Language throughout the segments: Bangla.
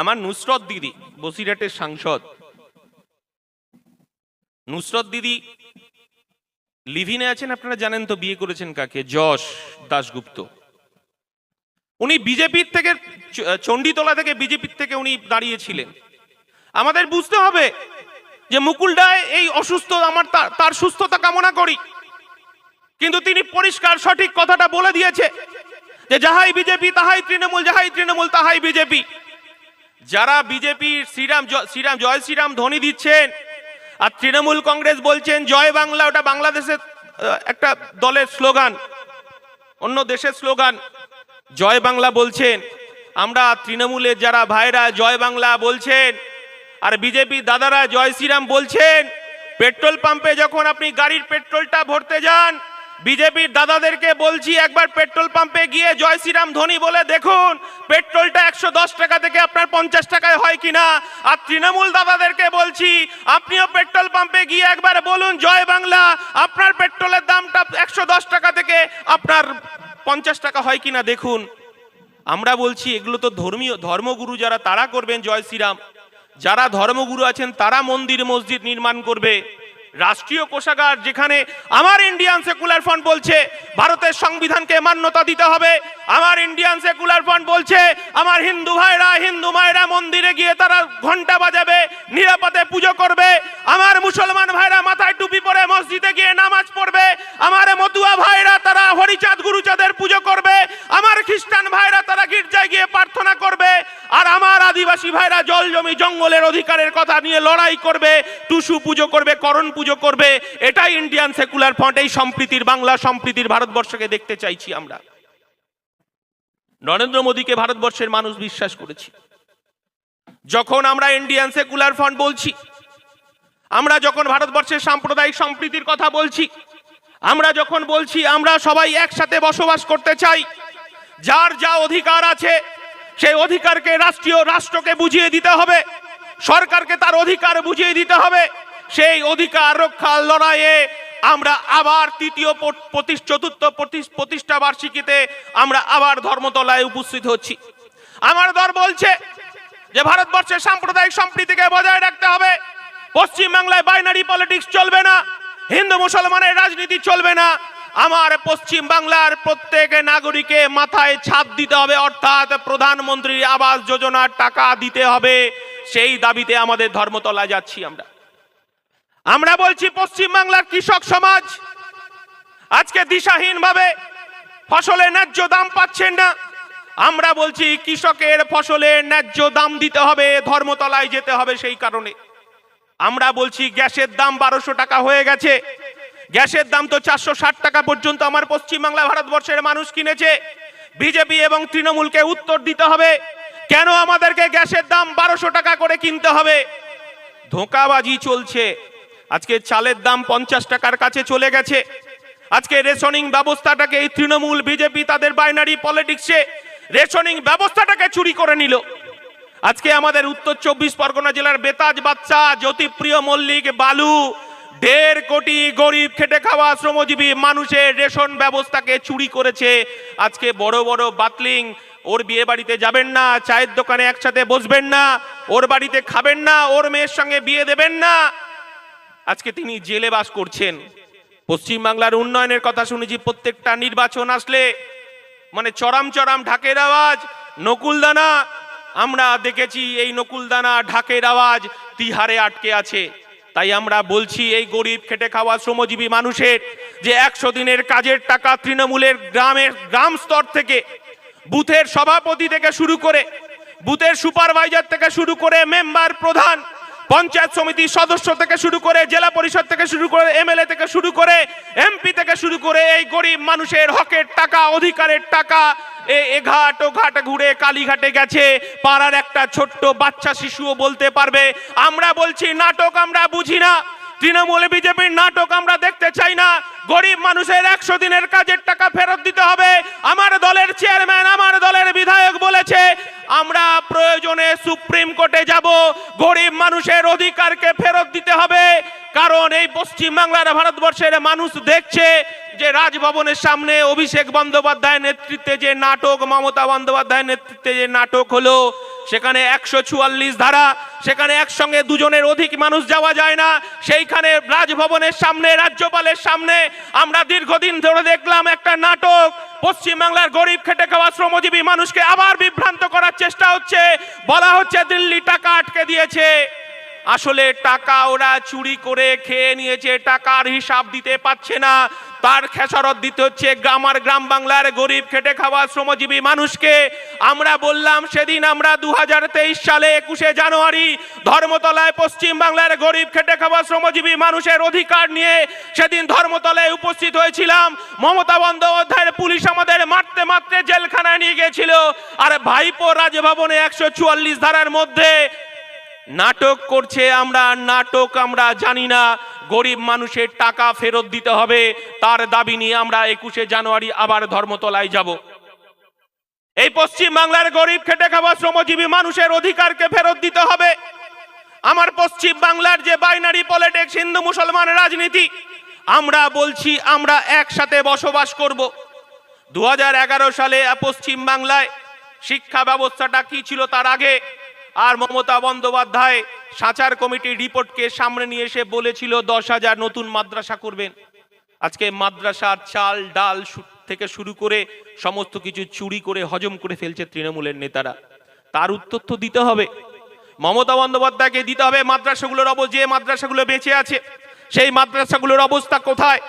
আমার নুসরত দিদি, বসিরহাটের সাংসদ। নুসরত দিদি, লিভিনে আছেন, আপনারা জানেন তো, বিয়ে করেছেন কাকে? যশ দাশগুপ্ত। উনি বিজেপির থেকে চণ্ডীতলা থেকে বিজেপির থেকে উনি দাঁড়িয়েছিলেন। আমাদের বুঝতে হবে যে মুকুল রায় এই অসুস্থ, আমার তার সুস্থতা কামনা করি। কিন্তু তিনি পরিষ্কার, সঠিক কথাটা বলে দিয়েছে যে, যাহাই বিজেপি, তাহাই তৃণমূল, যাহাই তৃণমূল, তাহাই বিজেপি। যারা বিজেপি শ্রীরাম শ্রীরাম, জয় শ্রীরাম ধ্বনি দিচ্ছেন, আর তৃণমূল কংগ্রেস বলছেন, জয় বাংলা, ওটা বাংলাদেশের একটা দলের স্লোগান, অন্য দেশের স্লোগান, জয় বাংলা বলছেন। আমরা তৃণমূলের যারা ভাইরা, জয় বাংলা বলছেন, আর বিজেপি দাদারা, জয় শ্রীরাম বলছেন, পেট্রোল পাম্পে যখন আপনি গাড়ির পেট্রোলটা ভরতে যান বিজেপির দাদাদেরকে বলছি, একবার পেট্রোল পাম্পে গিয়ে জয় শ্রীরাম ধ্বনি বলে দেখুন, পেট্রোলটা একশো দশ টাকা থেকে আপনার পঞ্চাশ টাকায় হয় কিনা। আর তৃণমূল দাদাদেরকে বলছি, আপনিও পেট্রোল পাম্পে গিয়ে একবার বলুন, জয় বাংলা, আপনার পেট্রোলের দামটা একশো দশ টাকা থেকে আপনার পঞ্চাশ টাকা হয় কিনা দেখুন। আমরা বলছি, এগুলো তো ধর্মীয়, ধর্মগুরু যারা, তারা করবেন জয় শ্রীরাম। যারা ধর্মগুরু আছেন, তারা মন্দির, মসজিদ নির্মাণ করবে। রাষ্ট্রীয় কোষাগার যেখানে আমার ইন্ডিয়ান সেকুলার ফান্ড বলছে, ভারতের সংবিধানকে মান্যতা দিতে হবে। আমার ইন্ডিয়ান সেকুলার ফান্ড বলছে, আমার হিন্দু ভাইরা, হিন্দু মায়েরা মন্দিরে গিয়ে তারা ঘণ্টা বাজাবে, নিরাপদে পুজো করবে। আমার মুসলমান ভাইরা মাথায় টুপি পরে মসজিদে গিয়ে নামাজ পড়বে। আমার মতুয়া ভাইরা তারা হরিচাঁদ গুরুচাঁদের পুজো করবে। আমার খ্রিস্টান ভাইরা তারা গির্জায় গিয়ে প্রার্থনা করবে। আর আমার আদিবাসী ভাইরা জল জমি জঙ্গলের অধিকারের কথা নিয়ে লড়াই করবে, টুসু পুজো করবে, করণ পুজো করবে, এটাই ইন্ডিয়ান সেকুলার ফ্রন্ট এই সম্প্রীতির বাংলা, সম্প্রীতির ভারতবর্ষকে দেখতে চাইছি আমরা। নরেন্দ্র মোদীকে ভারতবর্ষের মানুষ বিশ্বাস করেছি। যখন আমরা ইন্ডিয়ান সেকুলার ফ্রন্ট বলছি, আমরা যখন ভারতবর্ষের সাম্প্রদায়িক সম্প্রীতির কথা বলছি, আমরা যখন বলছি আমরা সবাই একসাথে বসবাস করতে চাই, যার যা অধিকার আছে সেই অধিকারকে রাষ্ট্রীয় রাষ্ট্রকে বুঝিয়ে দিতে হবে। সরকারকে তার অধিকার বুঝিয়ে দিতে হবে। সেই অধিকার রক্ষার লড়াইয়ে আমরা আবার তৃতীয় চতুর্থ প্রতিষ্ঠা বার্ষিকীতে আমরা আবার ধর্মতলায় উপস্থিত হচ্ছি। আমার দল বলছে যে ভারতবর্ষের সাম্প্রদায়িক সম্প্রীতিকে বজায় রাখতে হবে। পশ্চিম বাংলায় বাইনারি পলিটিক্স চলবে না। হিন্দু মুসলমানের রাজনীতি চলবে না। আমার পশ্চিম বাংলার প্রত্যেক নাগরিকে মাথায় ছাদ দিতে হবে, অর্থাৎ প্রধানমন্ত্রী আবাস যোজনার টাকা দিতে হবে। সেই দাবিতে আমাদের ধর্মতলায় যাচ্ছি আমরা। আমরা বলছি, পশ্চিম বাংলার কৃষক সমাজ আজকে দিশাহীন ভাবে ফসলের ন্যায্য দাম পাচ্ছেন না। আমরা বলছি, কৃষকের ফসলের ন্যায্য দাম দিতে হবে, ধর্মতলায় যেতে হবে সেই কারণে। আমরা বলছি, গ্যাসের দাম বারোশো টাকা হয়ে গেছে। গ্যাসের দাম তো চারশো ষাট টাকা পর্যন্ত আমার পশ্চিমবাংলা ভারতবর্ষের মানুষ কিনেছে। বিজেপি এবং তৃণমূলকে উত্তর দিতে হবে, কেন আমাদেরকে গ্যাসের দাম বারোশো টাকা করে কিনতে হবে? ধোঁকাবাজি চলছে। আজকে চালের দাম পঞ্চাশ টাকার কাছে চলে গেছে। আজকে রেশনিং ব্যবস্থাটাকে এই তৃণমূল, বিজেপি তাদের বাইনারি পলিটিক্সে রেশনিং ব্যবস্থাটাকে চুরি করে নিল। আজকে আমাদের উত্তর চব্বিশ পরগনা জেলার বেতাজ বাচ্চা জ্যোতিপ্রিয় মল্লিক, বালু দেড় কোটি গরিব খেটে খাওয়া শ্রমজীবী মানুষের রেশন ব্যবস্থাকে চুরি করেছে। আজকে বড় বড় বাতলিং, ওর বিয়ে বাড়িতে যাবেন না, চায়ের দোকানে একসাথে বসবেন না, ওর বাড়িতে খাবেন না, ওর মেয়ের সঙ্গে বিয়ে দেবেন না। আজকে তিনি জেলে বাস করছেন। পশ্চিমবাংলার উন্নয়নের কথা শুনেছি, প্রত্যেকটা নির্বাচন আসলে মানে চরাম চরাম ঢাকের আওয়াজ, নকুলদানা। আমরা দেখেছি এই নকুলদানা ঢাকের আওয়াজ তিহারে আটকে আছে। তাই আমরা বলছি এই গরিব খেটে খাওয়া শ্রমজীবী মানুষের যে একশো দিনের কাজের টাকা তৃণমূলের গ্রামের, গ্রাম স্তর থেকে, বুথের সভাপতি থেকে শুরু করে, বুথের সুপারভাইজার থেকে শুরু করে মেম্বার প্রধান, পঞ্চায়েত সমিতির সদস্য থেকে শুরু করে জেলা পরিষদ থেকে শুরু করে এমএলএ থেকে শুরু করে এমপি থেকে শুরু করে এই গরিব মানুষের হকের টাকা, অধিকারের টাকা এ ঘাট, ও ঘাট ঘুরে কালীঘাটে গেছে। পাড়ার একটা ছোট্ট বাচ্চা শিশুও বলতে পারবে, আমরা বলছি নাটক আমরা বুঝি না। তৃণমূল, বিজেপির নাটক আমরা দেখতে চাই না। গরিব মানুষের একশো দিনের কাজের টাকা ফেরত দিতে হবে। আমার দলের চেয়ারম্যান, আমার দলের বিধায়ক বলেছে, আমরা প্রয়োজনে সুপ্রিম কোর্টে যাব। গরিব মানুষের অধিকারকে ফেরত দিতে হবে। কারণ এই পশ্চিম বাংলার ভারতবর্ষের মানুষ দেখছে যে রাজভবনের সামনে অভিষেক বন্দ্যোপাধ্যায়ের নেতৃত্বে যে নাটক, মমতা বন্দ্যোপাধ্যায়ের নেতৃত্বে যে নাটক হলো, সেখানে একশো চুয়াল্লিশ ধারা, সেখানে একসঙ্গে দুজনের অধিক মানুষ যাওয়া যায় না, সেইখানে রাজভবনের সামনে, রাজ্যপালের সামনে আমরা দীর্ঘদিন ধরে দেখলাম একটা নাটক, পশ্চিমবাংলার গরিব খেটে খাওয়া শ্রমজীবী মানুষকে আবার বিভ্রান্ত করার চেষ্টা হচ্ছে, বলা হচ্ছে দিল্লি টাকা আটকে দিয়েছে। আসলে টাকা ওরা চুরি করে খেয়ে নিয়েছে, টাকার হিসাব দিতে পারছে না। তার খেসারত দিতে হচ্ছে গ্রামার গ্রাম বাংলার গরিব খেটে খাওয়া শ্রমজীবী মানুষকে। আমরা বললাম সেদিন আমরা দু হাজার তেইশ সালে একুশে জানুয়ারি ধর্মতলায় পশ্চিম বাংলার গরিব খেটে খাওয়া শ্রমজীবী মানুষের অধিকার নিয়ে সেদিন ধর্মতলায় উপস্থিত হয়েছিলাম। মমতা বন্দ্যোপাধ্যায়ের পুলিশ আমাদের মারতে মারতে জেলখানায় নিয়ে গেছিল আর ভাইপো রাজভবনে একশো চুয়াল্লিশ ধারার মধ্যে নাটক করছে আমরা, নাটক আমরা জানি না। গরিব মানুষের টাকা ফেরত দিতে হবে, তার দাবি নিয়ে আমরা একুশে জানুয়ারি আবার ধর্মতলায় যাব। এই পশ্চিম বাংলার গরিব খেটে খাওয়া শ্রমজীবী মানুষের অধিকারকে ফেরত দিতে হবে। আমার পশ্চিম বাংলার যে বাইনারি পলিটিক্স হিন্দু মুসলমান রাজনীতি, আমরা বলছি আমরা একসাথে বসবাস করব। দু হাজার এগারো সালে পশ্চিম বাংলায় শিক্ষা ব্যবস্থাটা কি ছিল তার আগে? আর মমতা বন্দ্যোপাধ্যায় সাচার কমিটির রিপোর্টকে সামনে নিয়ে এসে বলেছিল দশ হাজার নতুন মাদ্রাসা করবেন। আজকে মাদ্রাসার চাল, ডাল থেকে শুরু করে সমস্ত কিছু চুরি করে হজম করে ফেলছে তৃণমূলের নেতারা। তার উত্তর তো দিতে হবে। মমতা বন্দ্যোপাধ্যায়কে দিতে হবে মাদ্রাসাগুলোর অব, যে মাদ্রাসাগুলো বেঁচে আছে, সেই মাদ্রাসাগুলোর অবস্থা কোথায়?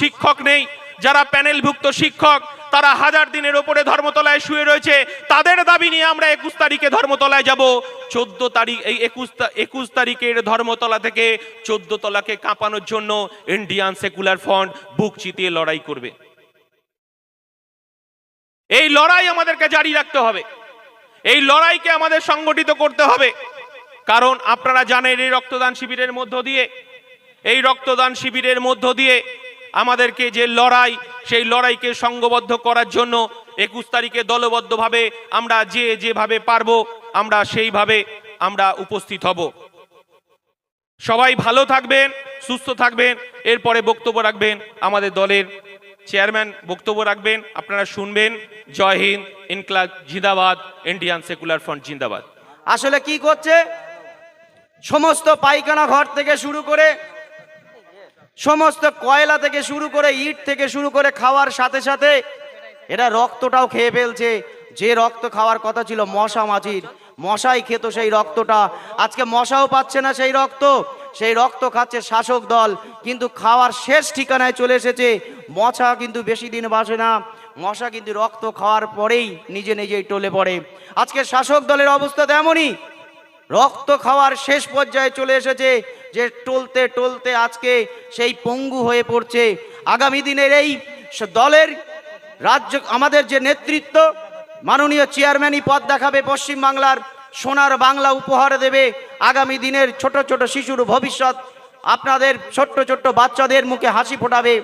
শিক্ষক নেই, যারা প্যানেলভুক্ত শিক্ষক তারা হাজার দিনের ওপরে ধর্মতলায় শুয়ে রয়েছে। তাদের দাবি নিয়ে আমরা একুশ তারিখে ধর্মতলায় যাব। চোদ্দ তারিখ, এই একুশ একুশ তারিখের ধর্মতলা থেকে চোদ্দ তলাকে কাঁপানোর জন্য ইন্ডিয়ান সেকুলার ফ্রন্ট বুক চিতিয়ে লড়াই করবে। এই লড়াই আমাদেরকে জারি রাখতে হবে। এই লড়াইকে আমাদের সংগঠিত করতে হবে। কারণ আপনারা জানেন এই রক্তদান শিবিরের মধ্য দিয়ে। এই রক্তদান শিবিরের মধ্য দিয়ে আমাদেরকে যে লড়াই, সেই লড়াইকে সংঘবদ্ধ করার জন্য একুশ তারিখে দলবদ্ধভাবে আমরা যে যেভাবে পারব, আমরা সেইভাবে আমরা উপস্থিত হব। সবাই ভালো থাকবেন, সুস্থ থাকবেন, এরপরে বক্তব্য রাখবেন আমাদের দলের চেয়ারম্যান, বক্তব্য রাখবেন, আপনারা শুনবেন। জয় হিন্দ, ইনকলাব জিন্দাবাদ, ইন্ডিয়ান সেকুলার ফ্রন্ট জিন্দাবাদ। আসলে কি করছে? সমস্ত পায়খানা ঘর থেকে শুরু করে সমস্ত কয়লা থেকে শুরু করে ইট থেকে শুরু করে খাওয়ার সাথে সাথে এরা রক্তটাও খেয়ে ফেলছে। যে রক্ত খাওয়ার কথা ছিল মশা মাছির, মশাই খেত সেই রক্তটা। আজকে মশাও পাচ্ছে না সেই রক্ত সেই রক্ত খাচ্ছে শাসক দল। কিন্তু খাওয়ার শেষ ঠিকানায় চলে এসেছে। মশা কিন্তু বেশি দিন বাসে না। মশা কিন্তু রক্ত খাওয়ার পরেই নিজে নিজেই টলে পড়ে। আজকে শাসক দলের অবস্থা তেমনই। রক্ত খাওয়ার শেষ পর্যায়ে চলে এসেছে। যে টলতে টলতে আজকে সেই পঙ্গু হয়ে পড়ছে। আগামী দিনের এই দলের রাজ্য, আমাদের যে নেতৃত্ব, মাননীয় চেয়ারম্যানই পথ দেখাবে পশ্চিমবাংলার সোনার বাংলা উপহার দেবে। আগামী দিনের ছোট ছোট শিশুর ভবিষ্যৎ আপনাদের ছোট্ট ছোট্ট বাচ্চাদের মুখে হাসি ফোটাবে।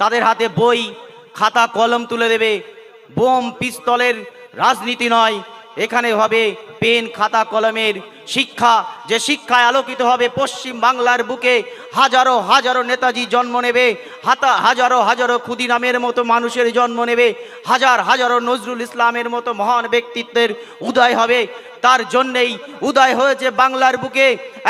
তাদের হাতে বই, খাতা, কলম তুলে দেবে। বোম, পিস্তলের রাজনীতি নয়। এখানে হবে পেন, খাতা, কলমের শিক্ষা, যে শিক্ষায় আলোকিত হবে পশ্চিম বাংলার বুকে, হাজারো হাজারো নেতাজি জন্ম নেবে, হাতা, হাজারো হাজারো ক্ষুদিরামের মতো মানুষের জন্ম নেবে, হাজার, হাজারো নজরুল ইসলামের মতো মহান ব্যক্তিত্বের উদয় হবে। তার জন্যেই উদয় হয়েছে বাংলার বুকে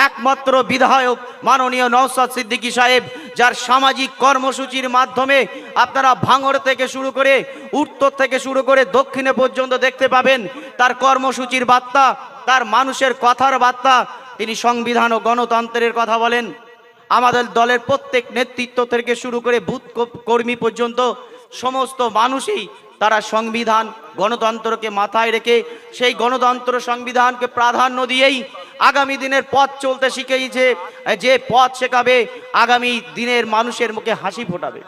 একমাত্র বিধায়ক মাননীয় নওসাদ সিদ্দিকী সাহেব, যার সামাজিক কর্মসূচির মাধ্যমে আপনারা ভাঙড় থেকে শুরু করে উত্তর থেকে শুরু করে দক্ষিণে পর্যন্ত দেখতে পাবেন। তার কর্মসূচির বার্তা তার মানুষের কথার বার্তা, তিনি সংবিধান ও গণতন্ত্রের কথা বলেন। আমাদের দলের প্রত্যেক নেতৃত্ব থেকে শুরু করে বুথ কর্মী পর্যন্ত সমস্ত মানুষই তারা সংবিধান, গণতন্ত্রকে মাথায় রেখে সেই গণতন্ত্র সংবিধানকে প্রাধান্য দিয়েই আগামী দিনের পথ চলতে শিখেছে যে পথ শেখাবে, আগামী দিনের মানুষের মুখে হাসি ফোটাবে।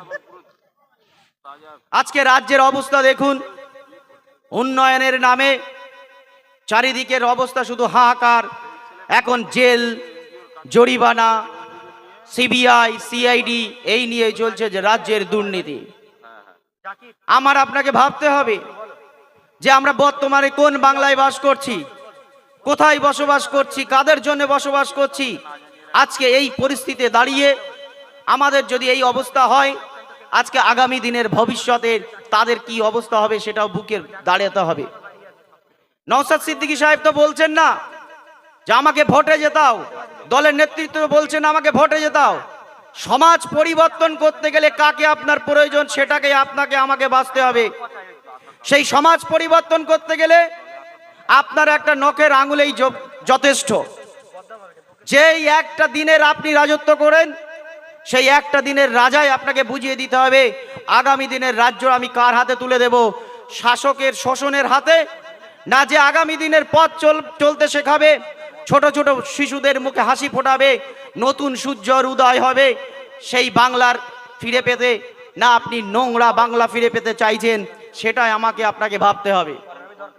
আজকে রাজ্যের অবস্থা দেখুন। উন্নয়নের নামে চারিদিকের অবস্থা শুধু হাহাকার। এখন জেল, জরিমানা, সিবিআই, সিআইডি, এই নিয়ে চলছে যে রাজ্যের দুর্নীতি। আমার আপনাকে ভাবতে হবে যে আমরা বর্তমানে কোন বাংলায় বাস করছি, কোথায় বসবাস করছি, কাদের জন্য বসবাস করছি, আজকে এই পরিস্থিতিতে দাঁড়িয়ে আমাদের যদি এই অবস্থা হয়, আজকে আগামী দিনের ভবিষ্যতের তাদের কি অবস্থা হবে সেটাও বুকের দাঁড়াতে হবে। নওসাদ সিদ্দিকী সাহেব তো বলছেন না যে আমাকে ভোটে যেতাও দলের নেতৃত্ব বলছেন আমাকে ভোটে যেতাও সমাজ পরিবর্তন করতে গেলে কাকে আপনার প্রয়োজন সেটাকে আপনাকে আমাকে বাঁচতে হবে। সেই সমাজ পরিবর্তন করতে গেলে আপনার একটা নখের আঙুলেই যথেষ্ট। যেই একটা দিনের আপনি রাজত্ব করেন, সেই একটা দিনের রাজাই আপনাকে বুঝিয়ে দিতে হবে, আগামী দিনের রাজ্য আমি কার হাতে তুলে দেব? শাসকের শোষণের হাতে না যে আগামী দিনের পথ চল চলতে শেখাবে, ছোট ছোট শিশুদের মুখে হাসি ফোটাবে, নতুন সূর্যর উদয় হবে, সেই বাংলার ফিরে পেতে, না আপনি নোংরা বাংলা ফিরে পেতে চাইছেন, সেটাই আমাকে আপনাকে ভাবতে হবে।